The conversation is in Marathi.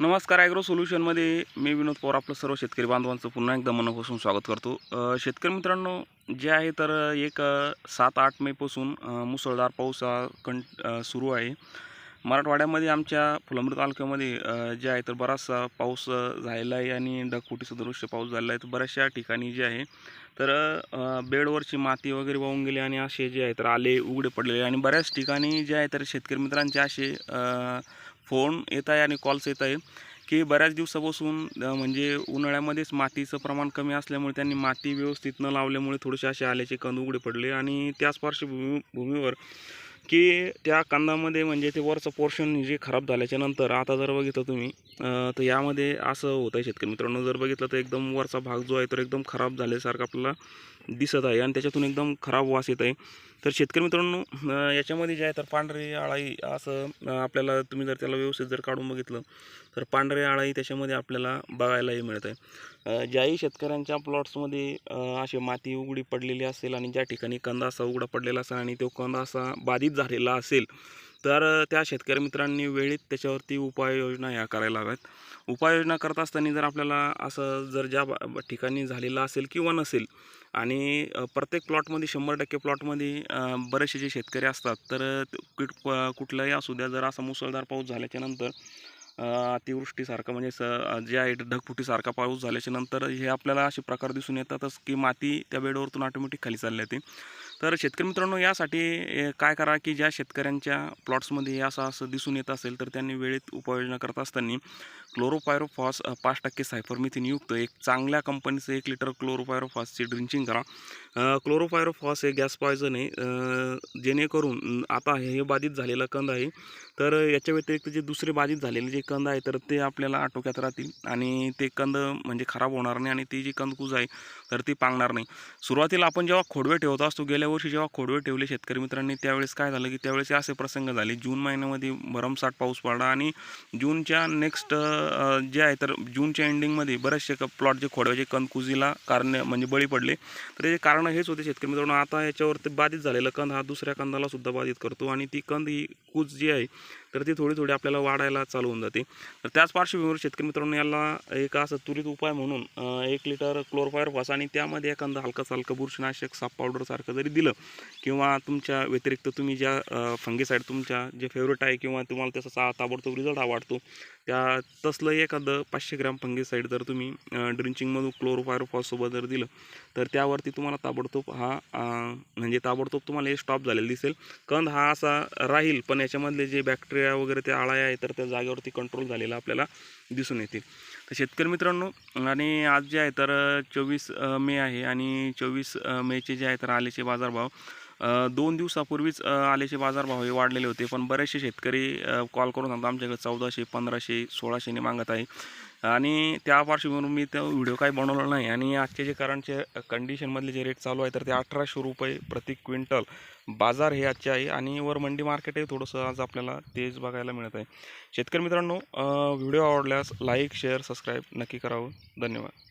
नमस्कार ॲग्रो सोल्युशनमध्ये मी विनोद पवार आपलं सर्व शेतकरी बांधवांचं पुन्हा एकदा मनापासून स्वागत करतो. शेतकरी मित्रांनो जे आहे तर एक सात आठ मेपासून मुसळधार पाऊस हा कं सुरू आहे. मराठवाड्यामध्ये आमच्या फुलंब्री तालुक्यामध्ये जे आहे तर बराचसा पाऊस झालेला आहे आणि ढगफुटी सदृश्य पाऊस झालेला आहे. तर बऱ्याचशा ठिकाणी जे आहे तर बेडवरची माती वगैरे वाहून गेली आणि असे जे आहे तर आले उघडे पडलेले आणि बऱ्याच ठिकाणी जे आहे तर शेतकरी मित्रांचे असे फोन येत आहे आणि कॉल्स येत आहे की बऱ्याच दिवसापासून म्हणजे उन्हाळ्यामध्येच मातीचं प्रमाण कमी असल्यामुळे त्यांनी माती व्यवस्थित न लावल्यामुळे थोडेसे असे आल्याचे कंद उघडे पडले. आणि त्याच पार्श्वभूमी भूमीवर की त्या कंदामध्ये म्हणजे ते वरचं पोर्शन जे खराब झाल्याच्यानंतर आता जर बघितलं तुम्ही तर यामध्ये असं होतं आहे शेतकरी मित्रांनो जर बघितलं तर एकदम वरचा भाग जो आहे तर एकदम खराब झाल्यासारखं आपल्याला दिसत आहे आणि त्याच्यातून एकदम खराब वास येत आहे. तर शेतकरी मित्रांनो याच्यामध्ये जे आहे तर पांढरी आळाई असं आपल्याला तुम्ही जर त्याला व्यवस्थित जर काढून बघितलं तर पांढरे आळाई त्याच्यामध्ये आपल्याला बघायलाही मिळत आहे ज्याही शेतकऱ्यांच्या प्लॉट्समध्ये असे अशी माती उघडी पडलेली असेल आणि ज्या ठिकाणी कंदा असा उघडा पडलेला असेल आणि तो कंदा असा बाधित झालेला असेल तर त्या शेतकरी मित्रांनी वेळीत त्याच्यावरती उपाययोजना ह्या करायला हव्यात. उपाययोजना करत असताना जर आपल्याला असं जर ज्या बा- ठिकाणी झालेलं असेल किंवा नसेल आणि प्रत्येक प्लॉटमध्ये शंभर टक्के प्लॉटमध्ये बरेचसे जे शेतकरी असतात तर किट प- कुठलाही असू द्या जर असा मुसळधार पाऊस झाल्याच्यानंतर अतिवृष्टीसारखा म्हणजे स जे आहे ढगफुटीसारखा पाऊस झाल्याच्यानंतर हे आपल्याला असे प्रकार दिसून येतातच की माती त्या बेडवरतून ऑटोमॅटिक खाली चालली जाते. तर शेतकरी मित्रांनो यासाठी काय करा की ज्या शेतकऱ्यांच्या प्लॉट्समध्ये हे असं असं दिसून येत असेल तर त्यांनी वेळेत उपाययोजना करत असताना क्लोरोपायरोफॉस पाच टक्के सायफरमिथिन युक्त एक चांगल्या कंपनीचं एक लिटर क्लोरोपायरोफॉसची ड्रिंचिंग करा. क्लोरोफायरोफॉस हे गॅस पॉयझन आहे. जेणेकरून आता हे बाधित झालेलं कंद आहे. तर याच्या व्यतिरिक्त जे दुसरे बाधित झालेले जे कंद आहे तर ते आपल्याला आटोक्यात राहतील. आणि ते कंद म्हणजे खराब होणार नाही आणि ती जी कंदकूज आहे तर ती पांगणार नाही. सुरुवातीला आपण जेव्हा खोडवे ठेवत असतो गेल्या वर्षी जेव्हा खोडवे ठेवले शेतकरी मित्रांनी त्यावेळेस काय झालं की त्यावेळेस असे प्रसंग झाले. जून महिन्यामध्ये भरमसाठ पाऊस पडला आणि जूनच्या नेक्स्ट जे आहे तर जूनच्या एंडिंगमध्ये बरेचसे प्लॉट जे खोडव्याचे कंदकुजीला कारण म्हणजे बळी पडले. तर हे कारण हेच होते शेतकरी मित्रांनो आता याच्यावरती बाधित झालेला कंद हा दुसऱ्या कंदाला सुद्धा बाधित करतो. आणि ती कंद ही कूच जी आहे तर ती थोडी थोडी आपल्याला वाढायला चालू होऊन जाते. तर त्याच पार्श्वभूमीवर शेतकरी मित्रांनो याला एक असं त्वरित उपाय म्हणून एक लिटर क्लोरफायर फास आणि त्यामध्ये एखादं हलकं हलकं बुरशीनाशक साप पावडरसारखं जरी दिलं किंवा तुमच्या व्यतिरिक्त तुम्ही ज्या फंगीसाईड तुमच्या जे फेवरेट आहे किंवा तुम्हाला त्याचा सा ताबडतोब रिझल्ट आवडतो त्या तसलं एखादं पाचशे ग्रॅम फंगीसाईड जर तुम्ही ड्रिंचिंगमधून क्लोरोफायरोफॉससोबत जर दिलं तर त्यावरती तुम्हाला ताबडतोब हा म्हणजे ताबडतोब तुम्हाला हे स्टॉप झालेलं दिसेल. कंद हा असा राहील पण याच्यामधले जे बॅक्टेरिया वगैरे त्या आळ्या आहे तर त्या जागेवरती कंट्रोल झालेला आपल्याला दिसून येतील तर शेतकरी मित्रांनो आणि आज जे आहे तर चोवीस मे आहे आणि चोवीस मेचे जे आहे तर आलेचे बाजारभाव दोन दिवसापूर्वीच आल्याचे आलेचे बाजारभाव हे वाढलेले होते पण बरेचसे शेतकरी कॉल करून सांगतात आमच्याकडे चौदाशे पंधराशे सोळाशेने मागत आहे. आणि त्या पार्श्वभूमीवर मी तो व्हिडिओ काही बनवला नाही. आणि आजचे जे करंटचे कंडिशनमधले जे रेट चालू आहे तर ते अठराशे रुपये प्रति क्विंटल बाजार हे आजचे आहे. आणि वर मंडी मार्केटही थोडंसं आज आपल्याला तेच बघायला मिळत आहे. शेतकरी मित्रांनो व्हिडिओ आवडल्यास लाईक शेअर सबस्क्राईब नक्की करावं. धन्यवाद.